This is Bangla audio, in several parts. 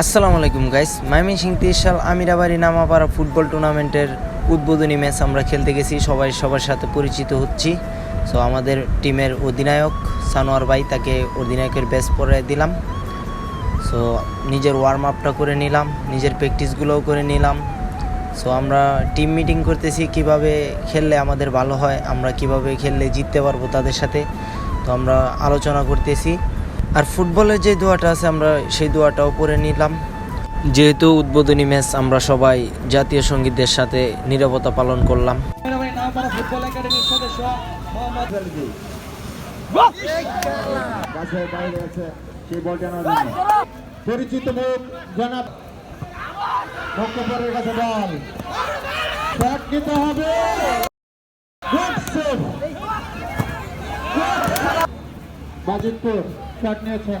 আসসালামু আলাইকুম গাইস মাইমিন সিং তিরশাল আমিরাবাড়ি নামাপাড়া ফুটবল টুর্নামেন্টের উদ্বোধনী ম্যাচ আমরা খেলতে গেছি। সবাই সবার সাথে পরিচিত হচ্ছি। সো আমাদের টিমের অধিনায়ক সানোয়ার ভাই তাকে অধিনায়কের ব্যাচ পরে দিলাম। সো নিজের ওয়ার্ম আপটা করে নিলাম, নিজের প্র্যাকটিসগুলোও করে নিলাম। সো আমরা টিম মিটিং করতেছি কীভাবে খেললে আমাদের ভালো হয়, আমরা কীভাবে খেললে জিততে পারব তাদের সাথে। তো আমরা আলোচনা করতেছি। আর ফুটবলের যে দোয়াটা আছে, আমরা সেই দোয়াটাও পড়ে নিলাম। যেহেতু উদ্বোধনী ম্যাচ আমরা সবাই জাতীয় সঙ্গীতদের সাথে নিরবতা পালন করলাম। নামপাড়া ফুটবল একাডেমির সদস্য মোহাম্মদ গাছের বাইরে আছে সেই পরিচিত মুখ জনাব বক্তব্যের কাছে বল। ব্যাট হবে. বাজিতপুর শট নিয়েছেন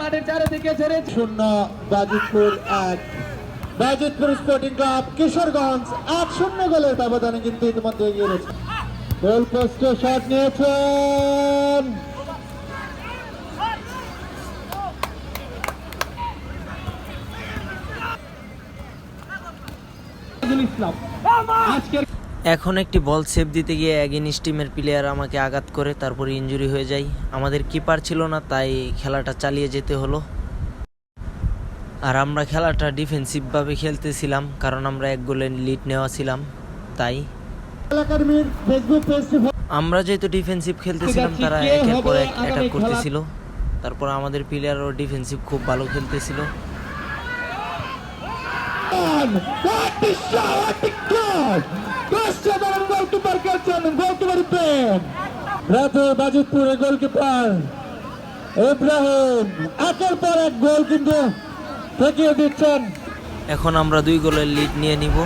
মাঠের চারিদিকে ছেড়ে শূন্য বাজিতপুর এক। বাজিতপুর স্পোর্টিং ক্লাব কিশোরগঞ্জ এক শূন্য গোলের ব্যবধানে কিন্তু ইতিমধ্যে এগিয়ে রয়েছে। গোল পোস্টে শট নিয়েছেন। ইসলাম আজকের এখন একটি বল সেভ দিতে গিয়ে এগেনিস্ট টিমের প্লেয়ার আমাকে আঘাত করে, তারপরে ইনজুরি হয়ে যায়। আমাদের কিপার ছিল না, তাই খেলাটা চালিয়ে যেতে হলো। আর আমরা খেলাটা ডিফেন্সিভভাবে খেলতেছিলাম, কারণ আমরা এক গোলে লিড নেওয়া ছিলাম, তাই। আমরা যেহেতু ডিফেন্সিভ খেলতেছিলাম, তারা একের পর এক অ্যাটাক? করতেছিল। তারপর আমাদের প্লেয়ারও ডিফেন্সিভ খুব ভালো খেলতেছিল। রাতে বাজিতপুরের গোলকিপার ইব্রাহিম। একের পর এক গোল কিন্তু ঠেকিয়ে দিচ্ছেন। এখন আমরা দুই গোলের লিড নিয়ে নিব।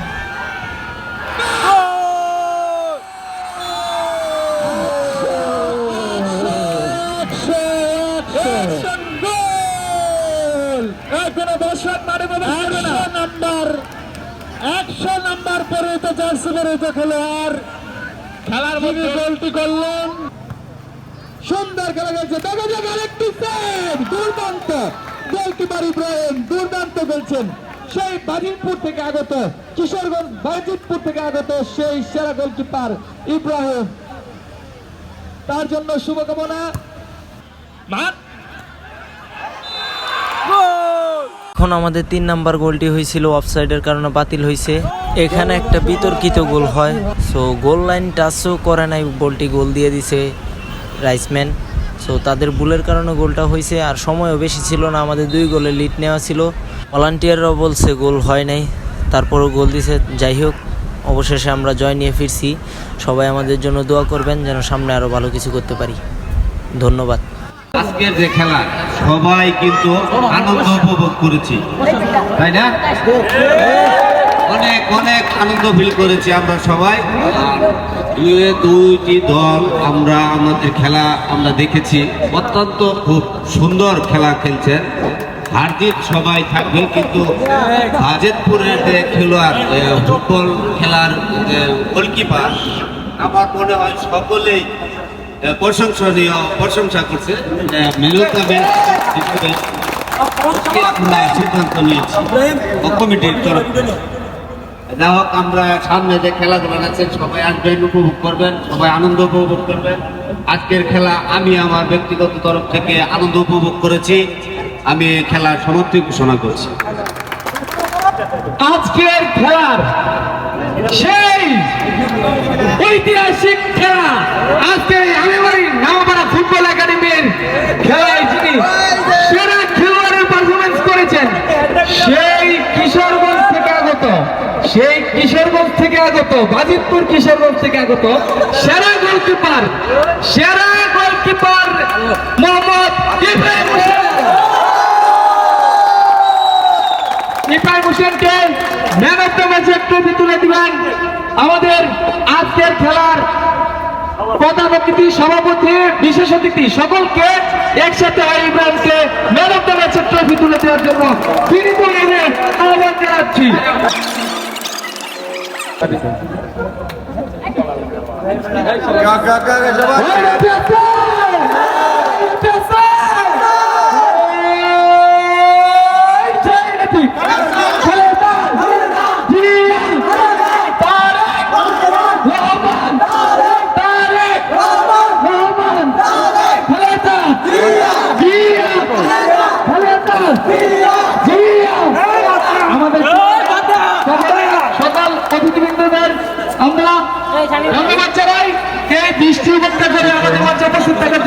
গোল। এখনও দর্শক নাম্বার একশো নাম্বার পরিহিত জার্সি পরিহিত খেলোয়াড়। খেলার মধ্যে গোলটি করলেন। সুন্দর খেলা খেলছে দেখা যাক আরেকটি সেভ দুর্দান্ত। গোলকিপার ইব্রাহিম, দুর্দান্ত খেলছেন। সেই বাজিতপুর থেকে আগত, কিশোরগঞ্জ বাজিতপুর থেকে আগত সেই সেরা গোলকিপার ইব্রাহিম। তার জন্য শুভকামনা। এখন আমাদের তিন নাম্বার গোলটি হয়েছিল অফসাইডের কারণে বাতিল হয়েছে। এখানে একটা বিতর্কিত গোল হয়। সো গোল লাইন টাচও করে নাই, বলটি গোল দিয়ে দিছে। রাইসম্যান সো তাদের ভুলের কারণে গোলটা হয়েছে আর সময়ও বেশি ছিল না, আমাদের দুই গোলে লিড নেওয়া ছিল। ভলান্টিয়াররাও বলছে গোল হয় নাই, তারপরও গোল দিছে। যাই হোক, অবশেষে আমরা জয় নিয়ে ফিরছি। সবাই আমাদের জন্য দোয়া করবেন যেন সামনে আরও ভালো কিছু করতে পারি। ধন্যবাদ। আজকের যে খেলা, সবাই কিন্তু আনন্দ উপভোগ করেছি। তাই না? অনেক অনেক আনন্দ ফিল করেছি আমরা সবাই। দুইটি দল আমরা আমাদের খেলা আমরা দেখেছি। অত্যন্ত খুব সুন্দর খেলা খেলছেন হারজিত সবাই থাকবে, কিন্তু হাজেদপুরের যে খেলোয়াড় ফুটবল খেলার গোলকিপার আমার মনে হয় সকলেই প্রশংসনীয়, প্রশংসা করছে। সিদ্ধান্ত নিয়েছি। কমিটির তরফ। যা হোক আমরা সামনে যে খেলাগুলো আছে, সবাই আসবেন উপভোগ করবেন, সবাই আনন্দ উপভোগ করবেন। আজকের খেলা আমি আমার ব্যক্তিগত তরফ থেকে আনন্দ উপভোগ করেছি। আমি খেলার সমাপ্তি ঘোষণা করছি। আজকের খেলার সেই ঐতিহাসিক খেলা আজকে আমিবাড়ি নামপাড়া ফুটবল একাডেমির খেলায় যিনি সেরা খেলোয়াড়ের পারফরমেন্স করেছেন সেই কিশোরগঞ্জ থেকে আগত সেই কিশোরগঞ্জ থেকে আগত, বাজিতপুর কিশোরগঞ্জ থেকে আগত, সেরা গোলকিপার সেরা গোলকিপার মোহাম্মদ আমাদের আজকের খেলার সভাপতি সকলকে একসাথে তুলে দেওয়ার জন্য। আমাদের ধন্যবাদ সবাই এই বৃষ্টি উপেক্ষা করে আমাদের মাঝে উপস্থিত থাকার